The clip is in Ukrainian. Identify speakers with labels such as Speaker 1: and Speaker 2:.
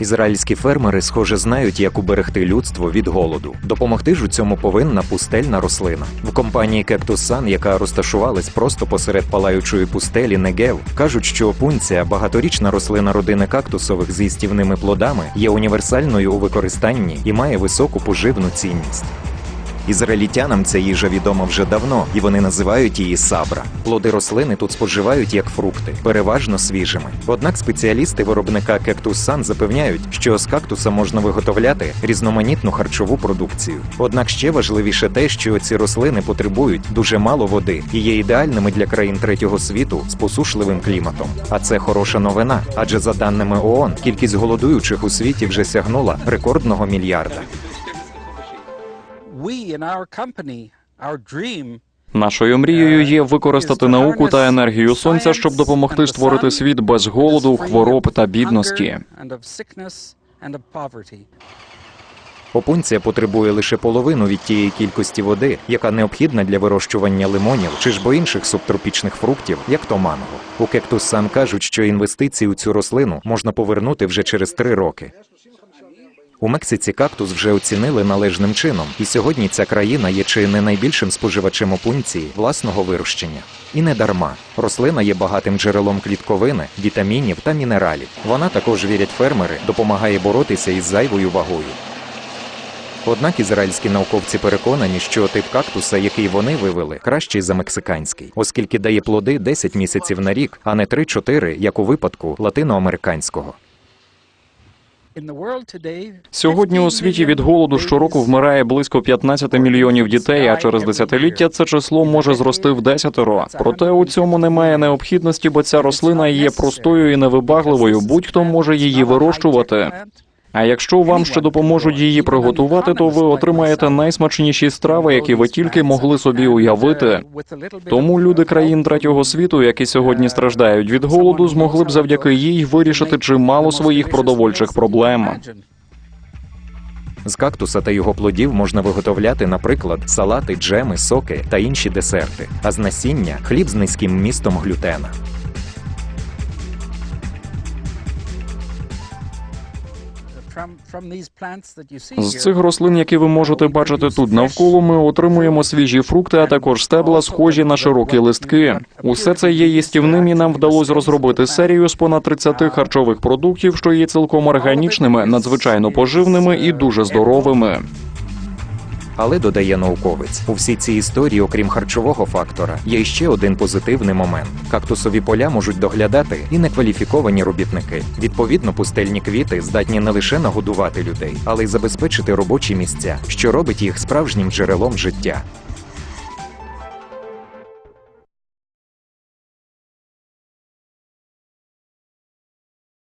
Speaker 1: Ізраїльські фермери, схоже, знають, як уберегти людство від голоду. Допомогти ж у цьому повинна пустельна рослина. В компанії Cactus Sun, яка розташувалась просто посеред палаючої пустелі Негев, кажуть, що опунція, багаторічна рослина родини кактусових з їстівними плодами, є універсальною у використанні і має високу поживну цінність. Ізраїльтянам ця їжа відома вже давно, і вони називають її сабра. Плоди рослини тут споживають як фрукти, переважно свіжими. Однак спеціалісти виробника Sun запевняють, що з кактуса можна виготовляти різноманітну харчову продукцію. Однак ще важливіше те, що ці рослини потребують дуже мало води і є ідеальними для країн третього світу з посушливим кліматом. А це хороша новина, адже за даними ООН, кількість голодуючих у світі вже сягнула рекордного мільярда.
Speaker 2: Нашою мрією є використати науку та енергію сонця, щоб допомогти створити світ без голоду, хвороб та бідності.
Speaker 1: Опунція потребує лише половину від тієї кількості води, яка необхідна для вирощування лимонів чи ж бо інших субтропічних фруктів, як то манго. У Cactus Sun кажуть, що інвестиції у цю рослину можна повернути вже через три роки. У Мексиці кактус вже оцінили належним чином, і сьогодні ця країна є чи не найбільшим споживачем опунції власного вирощення. І не дарма. Рослина є багатим джерелом клітковини, вітамінів та мінералів. Вона також вірять фермери, допомагає боротися із зайвою вагою. Однак ізраїльські науковці переконані, що тип кактуса, який вони вивели, кращий за мексиканський, оскільки дає плоди 10 місяців на рік, а не 3-4, як у випадку латиноамериканського.
Speaker 2: Сьогодні у світі від голоду щороку вмирає близько 15 мільйонів дітей, а через десятиліття це число може зрости в десятеро. Проте у цьому немає необхідності, бо ця рослина є простою і невибагливою. Будь-хто може її вирощувати. А якщо вам ще допоможуть її приготувати, то ви отримаєте найсмачніші страви, які ви тільки могли собі уявити. Тому люди країн третього світу, які сьогодні страждають від голоду, змогли б завдяки їй вирішити чимало своїх продовольчих проблем.
Speaker 1: З кактуса та його плодів можна виготовляти, наприклад, салати, джеми, соки та інші десерти, а з насіння хліб з низьким вмістом глютена.
Speaker 2: З цих рослин, які ви можете бачити тут навколо, ми отримуємо свіжі фрукти, а також стебла, схожі на широкі листки. Усе це є їстівним, і нам вдалося розробити серію з понад 30 харчових продуктів, що є цілком органічними, надзвичайно поживними і дуже здоровими.
Speaker 1: Але додає науковець, у всій цій історії, окрім харчового фактора, є ще один позитивний момент: кактусові поля можуть доглядати і некваліфіковані робітники. Відповідно, пустельні квіти здатні не лише нагодувати людей, але й забезпечити робочі місця, що робить їх справжнім джерелом життя.